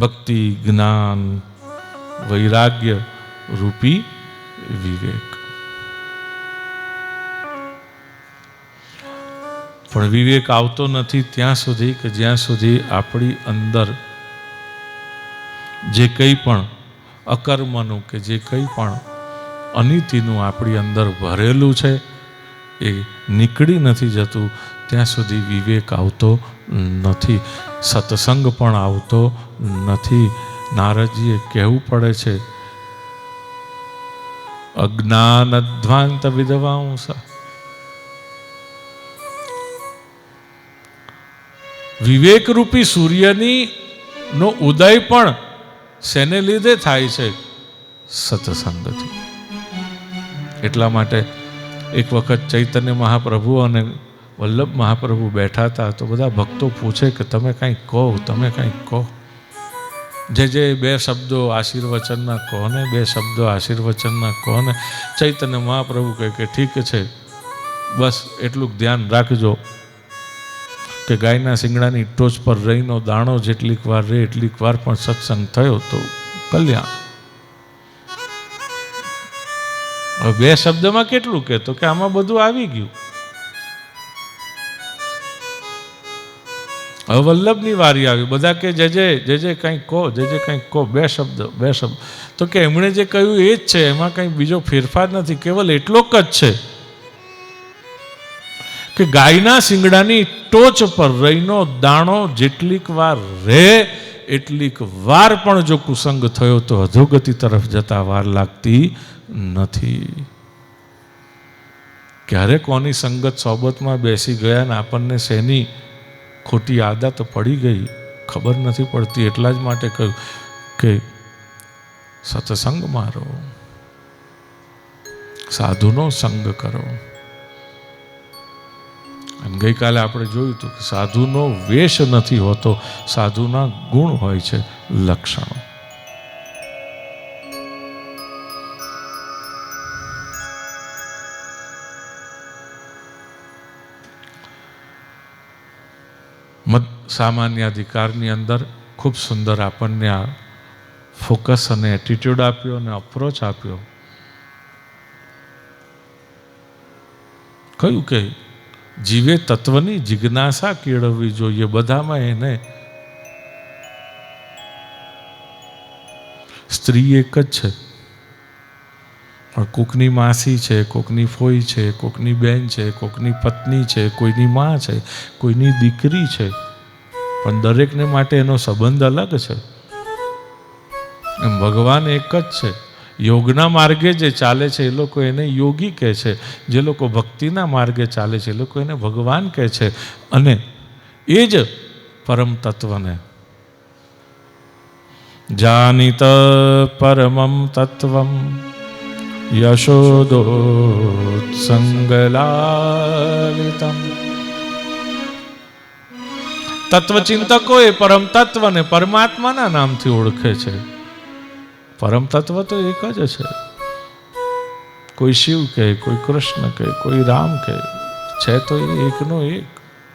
ભક્તિ, જ્ઞાન, વૈરાગ્ય રૂપી વિવેક. પણ વિવેક આવતો નથી ત્યાં સુધી કે જ્યાં સુધી આપણી અંદર જે કંઈ પણ અકર્મનું કે જે કંઈ પણ અનિતિનું આપણી અંદર ભરેલું છે, એ નીકળી નથી જતું ત્યાં સુધી વિવેક આવતો નથી. સત્સંગ પણ આવતો નથી. નારદજીએ કહેવું પડે છે અજ્ઞાન અધ્વાંત વિધવાંસા. વિવેકરૂપી સૂર્યની નો ઉદય પણ શેને લીધે થાય છે? સત્સંગથી. એટલા માટે એક વખત ચૈતન્ય મહાપ્રભુ અને વલ્લભ મહાપ્રભુ બેઠા હતા તો બધા ભક્તો પૂછે કે તમે કંઈક કહો, તમે કંઈક કહો. જે જે બે શબ્દો આશીર્વચનના કહો ને, બે શબ્દો આશીર્વચનના કહો ને, ચૈતન્ય મહાપ્રભુ કહે કે ઠીક છે, બસ એટલું ધ્યાન રાખજો કે ગાયના શિંગડાની ટોચ પર રહીનો દાણો જેટલીક વાર રહે એટલીક વાર પણ સત્સંગ થયો તો કલ્યાણ. બે શબ્દમાં કેટલું કહેતો કે આમાં બધું આવી ગયું. હવે વલ્લભની વારી આવી. બધા કે જે જે જે જે કંઈક કહો જે જે કંઈક કહો. બે શબ્દ બે શબ્દ. તો કે, એમણે જે કહ્યું એ જ છે, એમાં કંઈ બીજો ફેરફાર નથી, કેવલ એટલો જ છે. કે ગાયના શિંગડાની ટોચ પર રહીનો દાણો જેટલીક વાર રહે, એટલીક વાર પણ જો કુસંગ થયો તો અધોગતિ તરફ જતા વાર લાગતી નથી. ક્યારે કોની સંગત સોબતમાં બેસી ગયા ને આપણને શેની ખોટી આદત પડી ગઈ, ખબર નથી પડતી. એટલા જ માટે કહ્યું કે, સત્સંગ મારો, સાધુનો સંગ કરો. અને ગઈકાલે આપણે જોયું હતું કે સાધુનો વેશ નથી હોતો, સાધુના ગુણ હોય છે લક્ષણો. મત સામાન્ય અધિકારની અંદર ખૂબ સુંદર આપણને આ ફોકસ અને એટીટ્યૂડ આપ્યો અને અપ્રોચ આપ્યો. કયું કે જીવે તત્વની જિજ્ઞાસા કેળવવી જોઈએ, બધામાં એને સ્ત્રી એક જ છે. કોકની માસી છે, કોકની ફોઈ છે, કોકની બેન છે, કોકની પત્ની છે, કોઈની માં છે, કોઈની દીકરી છે. પણ દરેકને માટે એનો સંબંધ અલગ છે. એમ ભગવાન એક જ છે. યોગના માર્ગે જે ચાલે છે એ લોકો એને યોગી કહે છે. જે લોકો ભક્તિના માર્ગે ચાલે છે એ લોકો એને ભગવાન કહે છે. અને એ જ પરમ તત્વને. જાનિત પરમમ તત્વમ. યશોદોત્સંગલાલિતમ તત્વચિંતકો એ પરમ તત્વને પરમાત્માના નામથી ઓળખે છે। પરમ તત્વ તો એક જ છે। કોઈ શિવ કહે, કોઈ કૃષ્ણ કહે, કોઈ રામ કહે, છે તો એકનો એક।